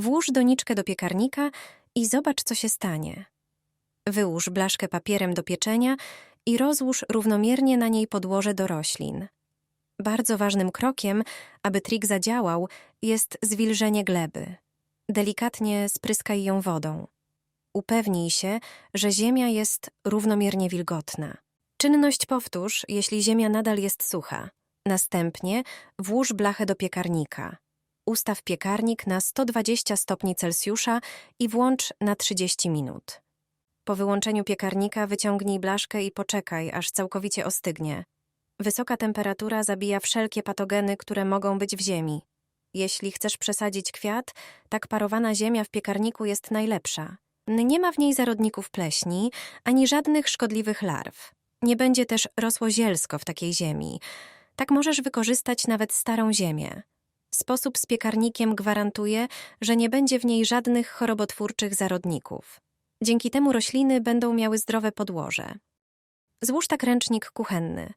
Włóż doniczkę do piekarnika i zobacz, co się stanie. Wyłóż blaszkę papierem do pieczenia i rozłóż równomiernie na niej podłoże do roślin. Bardzo ważnym krokiem, aby trik zadziałał, jest zwilżenie gleby. Delikatnie spryskaj ją wodą. Upewnij się, że ziemia jest równomiernie wilgotna. Czynność powtórz, jeśli ziemia nadal jest sucha. Następnie włóż blachę do piekarnika. Ustaw piekarnik na 120 stopni Celsjusza i włącz na 30 minut. Po wyłączeniu piekarnika wyciągnij blaszkę i poczekaj, aż całkowicie ostygnie. Wysoka temperatura zabija wszelkie patogeny, które mogą być w ziemi. Jeśli chcesz przesadzić kwiat, tak parowana ziemia w piekarniku jest najlepsza. Nie ma w niej zarodników pleśni, ani żadnych szkodliwych larw. Nie będzie też rosło zielsko w takiej ziemi. Tak możesz wykorzystać nawet starą ziemię. Sposób z piekarnikiem gwarantuje, że nie będzie w niej żadnych chorobotwórczych zarodników. Dzięki temu rośliny będą miały zdrowe podłoże. Złóż tak ręcznik kuchenny.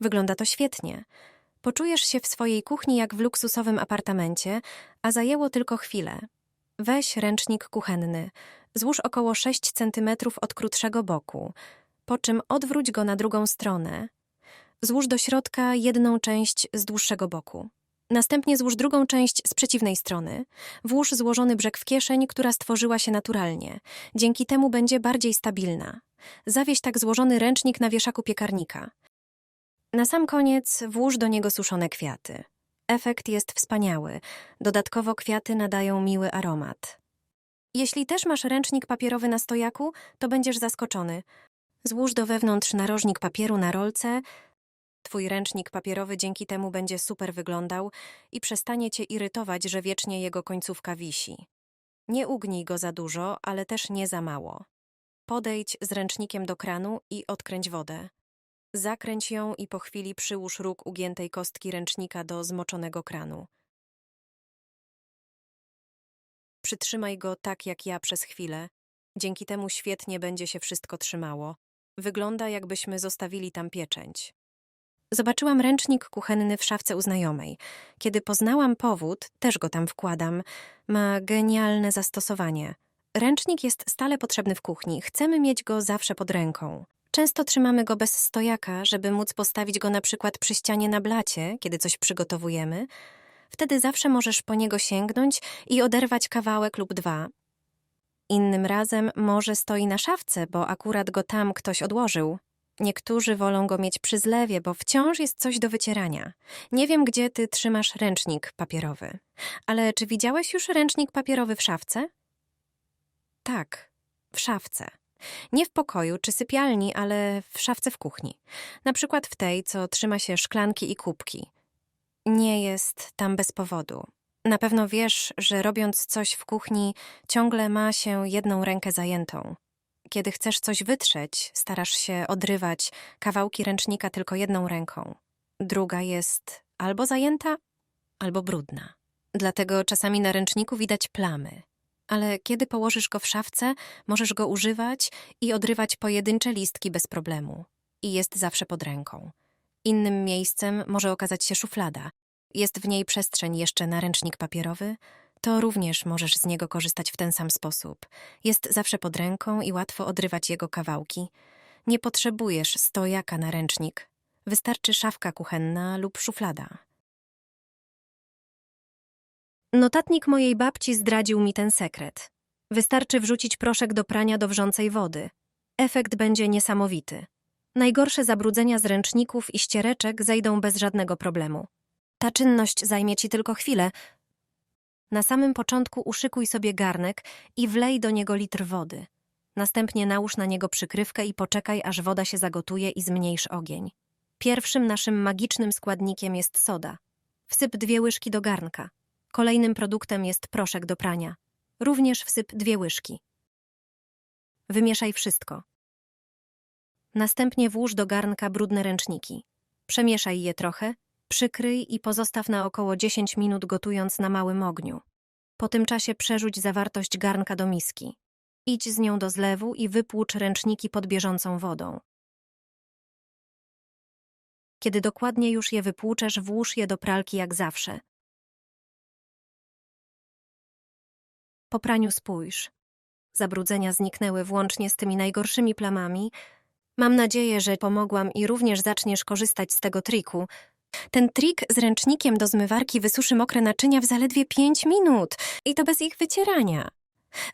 Wygląda to świetnie. Poczujesz się w swojej kuchni jak w luksusowym apartamencie, a zajęło tylko chwilę. Weź ręcznik kuchenny. Złóż około 6 cm od krótszego boku, po czym odwróć go na drugą stronę. Złóż do środka jedną część z dłuższego boku. Następnie złóż drugą część z przeciwnej strony. Włóż złożony brzeg w kieszeń, która stworzyła się naturalnie. Dzięki temu będzie bardziej stabilna. Zawieź tak złożony ręcznik na wieszaku piekarnika. Na sam koniec włóż do niego suszone kwiaty. Efekt jest wspaniały. Dodatkowo kwiaty nadają miły aromat. Jeśli też masz ręcznik papierowy na stojaku, to będziesz zaskoczony. Złóż do wewnątrz narożnik papieru na rolce. Twój ręcznik papierowy dzięki temu będzie super wyglądał i przestanie cię irytować, że wiecznie jego końcówka wisi. Nie ugnij go za dużo, ale też nie za mało. Podejdź z ręcznikiem do kranu i odkręć wodę. Zakręć ją i po chwili przyłóż róg ugiętej kostki ręcznika do zmoczonego kranu. Przytrzymaj go tak jak ja przez chwilę. Dzięki temu świetnie będzie się wszystko trzymało. Wygląda, jakbyśmy zostawili tam pieczęć. Zobaczyłam ręcznik kuchenny w szafce u znajomej. Kiedy poznałam powód, też go tam wkładam. Ma genialne zastosowanie. Ręcznik jest stale potrzebny w kuchni. Chcemy mieć go zawsze pod ręką. Często trzymamy go bez stojaka, żeby móc postawić go na przykład przy ścianie na blacie, kiedy coś przygotowujemy. Wtedy zawsze możesz po niego sięgnąć i oderwać kawałek lub dwa. Innym razem może stoi na szafce, bo akurat go tam ktoś odłożył. Niektórzy wolą go mieć przy zlewie, bo wciąż jest coś do wycierania. Nie wiem, gdzie ty trzymasz ręcznik papierowy. Ale czy widziałeś już ręcznik papierowy w szafce? Tak, w szafce. Nie w pokoju czy sypialni, ale w szafce w kuchni. Na przykład w tej, co trzyma się szklanki i kubki. Nie jest tam bez powodu. Na pewno wiesz, że robiąc coś w kuchni, ciągle ma się jedną rękę zajętą. Kiedy chcesz coś wytrzeć, starasz się odrywać kawałki ręcznika tylko jedną ręką. Druga jest albo zajęta, albo brudna. Dlatego czasami na ręczniku widać plamy. Ale kiedy położysz go w szafce, możesz go używać i odrywać pojedyncze listki bez problemu. I jest zawsze pod ręką. Innym miejscem może okazać się szuflada. Jest w niej przestrzeń jeszcze na ręcznik papierowy, to również możesz z niego korzystać w ten sam sposób. Jest zawsze pod ręką i łatwo odrywać jego kawałki. Nie potrzebujesz stojaka na ręcznik. Wystarczy szafka kuchenna lub szuflada. Notatnik mojej babci zdradził mi ten sekret. Wystarczy wrzucić proszek do prania do wrzącej wody. Efekt będzie niesamowity. Najgorsze zabrudzenia z ręczników i ściereczek zejdą bez żadnego problemu. Ta czynność zajmie ci tylko chwilę. Na samym początku uszykuj sobie garnek i wlej do niego litr wody. Następnie nałóż na niego przykrywkę i poczekaj, aż woda się zagotuje i zmniejsz ogień. Pierwszym naszym magicznym składnikiem jest soda. Wsyp dwie łyżki do garnka. Kolejnym produktem jest proszek do prania. Również wsyp dwie łyżki. Wymieszaj wszystko. Następnie włóż do garnka brudne ręczniki. Przemieszaj je trochę, przykryj i pozostaw na około 10 minut gotując na małym ogniu. Po tym czasie przerzuć zawartość garnka do miski. Idź z nią do zlewu i wypłucz ręczniki pod bieżącą wodą. Kiedy dokładnie już je wypłuczesz, włóż je do pralki jak zawsze. Po praniu spójrz. Zabrudzenia zniknęły włącznie z tymi najgorszymi plamami. Mam nadzieję, że pomogłam i również zaczniesz korzystać z tego triku. Ten trik z ręcznikiem do zmywarki wysuszy mokre naczynia w zaledwie 5 minut i to bez ich wycierania.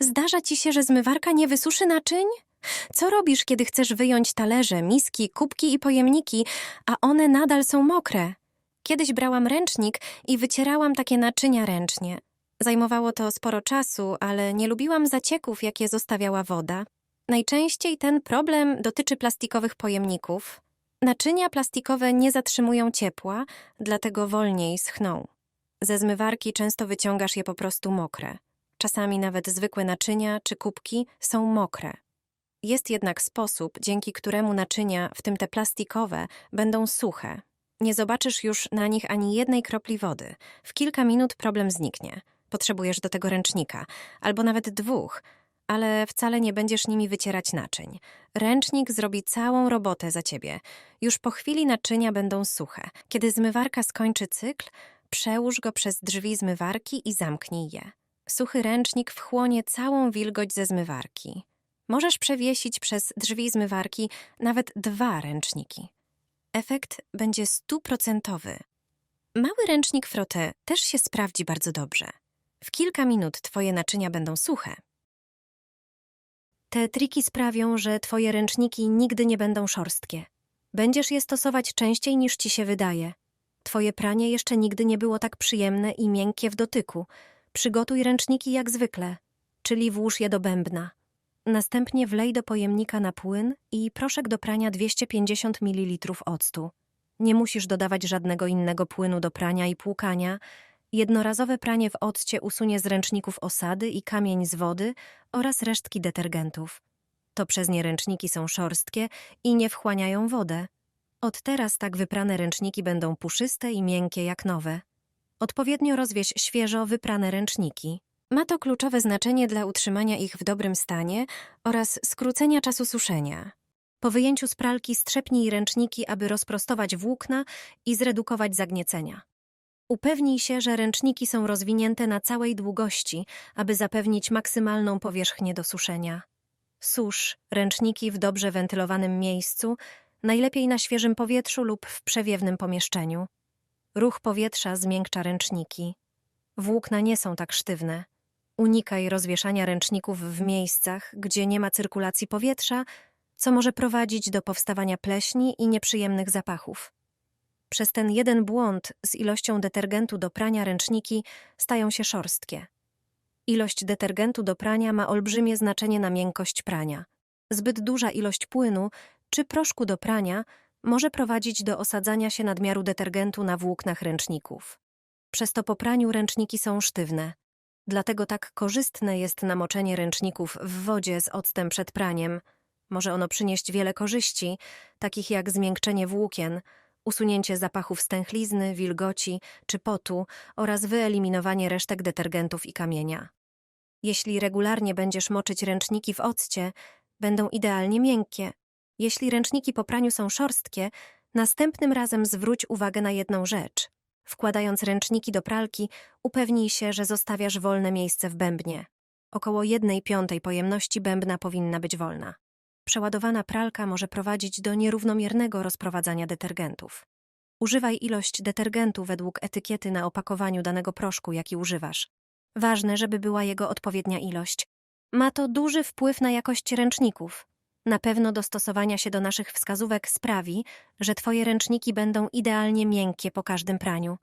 Zdarza ci się, że zmywarka nie wysuszy naczyń? Co robisz, kiedy chcesz wyjąć talerze, miski, kubki i pojemniki, a one nadal są mokre? Kiedyś brałam ręcznik i wycierałam takie naczynia ręcznie. Zajmowało to sporo czasu, ale nie lubiłam zacieków, jakie zostawiała woda. Najczęściej ten problem dotyczy plastikowych pojemników. Naczynia plastikowe nie zatrzymują ciepła, dlatego wolniej schną. Ze zmywarki często wyciągasz je po prostu mokre. Czasami nawet zwykłe naczynia czy kubki są mokre. Jest jednak sposób, dzięki któremu naczynia, w tym te plastikowe, będą suche. Nie zobaczysz już na nich ani jednej kropli wody. W kilka minut problem zniknie. Potrzebujesz do tego ręcznika, albo nawet dwóch, ale wcale nie będziesz nimi wycierać naczyń. Ręcznik zrobi całą robotę za ciebie. Już po chwili naczynia będą suche. Kiedy zmywarka skończy cykl, przełóż go przez drzwi zmywarki i zamknij je. Suchy ręcznik wchłonie całą wilgoć ze zmywarki. Możesz przewiesić przez drzwi zmywarki nawet dwa ręczniki. Efekt będzie stuprocentowy. Mały ręcznik frotę też się sprawdzi bardzo dobrze. W kilka minut twoje naczynia będą suche. Te triki sprawią, że twoje ręczniki nigdy nie będą szorstkie. Będziesz je stosować częściej niż ci się wydaje. Twoje pranie jeszcze nigdy nie było tak przyjemne i miękkie w dotyku. Przygotuj ręczniki jak zwykle, czyli włóż je do bębna. Następnie wlej do pojemnika na płyn i proszek do prania 250 ml octu. Nie musisz dodawać żadnego innego płynu do prania i płukania. Jednorazowe pranie w occie usunie z ręczników osady i kamień z wody oraz resztki detergentów. To przez nie ręczniki są szorstkie i nie wchłaniają wodę. Od teraz tak wyprane ręczniki będą puszyste i miękkie jak nowe. Odpowiednio rozwieź świeżo wyprane ręczniki. Ma to kluczowe znaczenie dla utrzymania ich w dobrym stanie oraz skrócenia czasu suszenia. Po wyjęciu z pralki strzepnij ręczniki, aby rozprostować włókna i zredukować zagniecenia. Upewnij się, że ręczniki są rozwinięte na całej długości, aby zapewnić maksymalną powierzchnię do suszenia. Susz ręczniki w dobrze wentylowanym miejscu, najlepiej na świeżym powietrzu lub w przewiewnym pomieszczeniu. Ruch powietrza zmiękcza ręczniki. Włókna nie są tak sztywne. Unikaj rozwieszania ręczników w miejscach, gdzie nie ma cyrkulacji powietrza, co może prowadzić do powstawania pleśni i nieprzyjemnych zapachów. Przez ten jeden błąd z ilością detergentu do prania ręczniki stają się szorstkie. Ilość detergentu do prania ma olbrzymie znaczenie na miękkość prania. Zbyt duża ilość płynu czy proszku do prania może prowadzić do osadzania się nadmiaru detergentu na włóknach ręczników. Przez to po praniu ręczniki są sztywne. Dlatego tak korzystne jest namoczenie ręczników w wodzie z octem przed praniem. Może ono przynieść wiele korzyści, takich jak zmiękczenie włókien, usunięcie zapachów stęchlizny, wilgoci czy potu oraz wyeliminowanie resztek detergentów i kamienia. Jeśli regularnie będziesz moczyć ręczniki w occie, będą idealnie miękkie. Jeśli ręczniki po praniu są szorstkie, następnym razem zwróć uwagę na jedną rzecz. Wkładając ręczniki do pralki, upewnij się, że zostawiasz wolne miejsce w bębnie. Około jednej piątej pojemności bębna powinna być wolna. Przeładowana pralka może prowadzić do nierównomiernego rozprowadzania detergentów. Używaj ilość detergentu według etykiety na opakowaniu danego proszku, jaki używasz. Ważne, żeby była jego odpowiednia ilość. Ma to duży wpływ na jakość ręczników. Na pewno dostosowania się do naszych wskazówek sprawi, że Twoje ręczniki będą idealnie miękkie po każdym praniu.